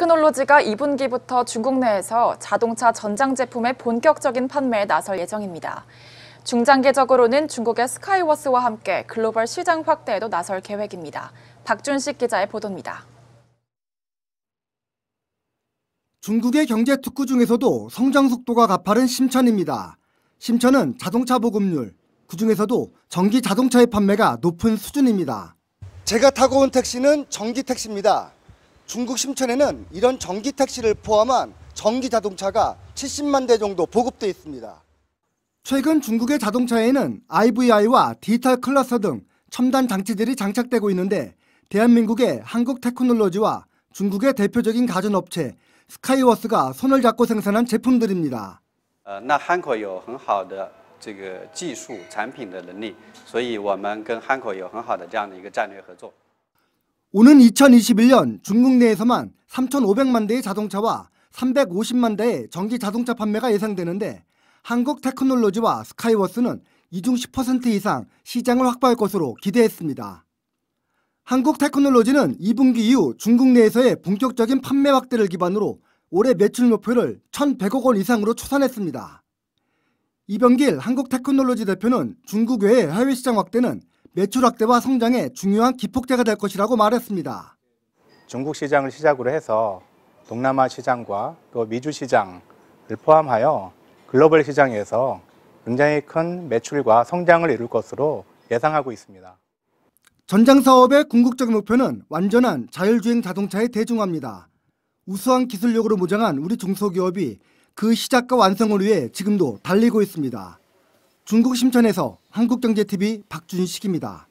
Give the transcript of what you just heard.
테크놀로지가 2분기부터 중국 내에서 자동차 전장 제품의 본격적인 판매에 나설 예정입니다. 중장기적으로는 중국의 스카이워스와 함께 글로벌 시장 확대에도 나설 계획입니다. 박준식 기자의 보도입니다. 중국의 경제 특구 중에서도 성장 속도가 가파른 심천입니다. 심천은 자동차 보급률, 그중에서도 전기 자동차의 판매가 높은 수준입니다. 제가 타고 온 택시는 전기 택시입니다. 중국 심천에는 이런 전기 택시를 포함한 전기 자동차가 70만 대 정도 보급돼 있습니다. 최근 중국의 자동차에는 IVI와 디지털 클러스터 등 첨단 장치들이 장착되고 있는데 대한민국의 한국 테크놀로지와 중국의 대표적인 가전업체 스카이워스가 손을 잡고 생산한 제품들입니다. 呃， 오는 2021년 중국 내에서만 3,500만 대의 자동차와 350만 대의 전기 자동차 판매가 예상되는데 한국 테크놀로지와 스카이워스는 이중 10% 이상 시장을 확보할 것으로 기대했습니다. 한국 테크놀로지는 2분기 이후 중국 내에서의 본격적인 판매 확대를 기반으로 올해 매출 목표를 1,100억 원 이상으로 추산했습니다. 이병길 한국 테크놀로지 대표는 중국 외의 해외 시장 확대는 매출 확대와 성장에 중요한 기폭제가 될 것이라고 말했습니다. 중국 시장을 시작으로 해서 동남아 시장과 또 미주 시장을 포함하여 글로벌 시장에서 굉장히 큰 매출과 성장을 이룰 것으로 예상하고 있습니다. 전장 사업의 궁극적 목표는 완전한 자율주행 자동차의 대중화입니다. 우수한 기술력으로 무장한 우리 중소기업이 그 시작과 완성을 위해 지금도 달리고 있습니다. 중국 심천에서 한국경제TV 박준식입니다.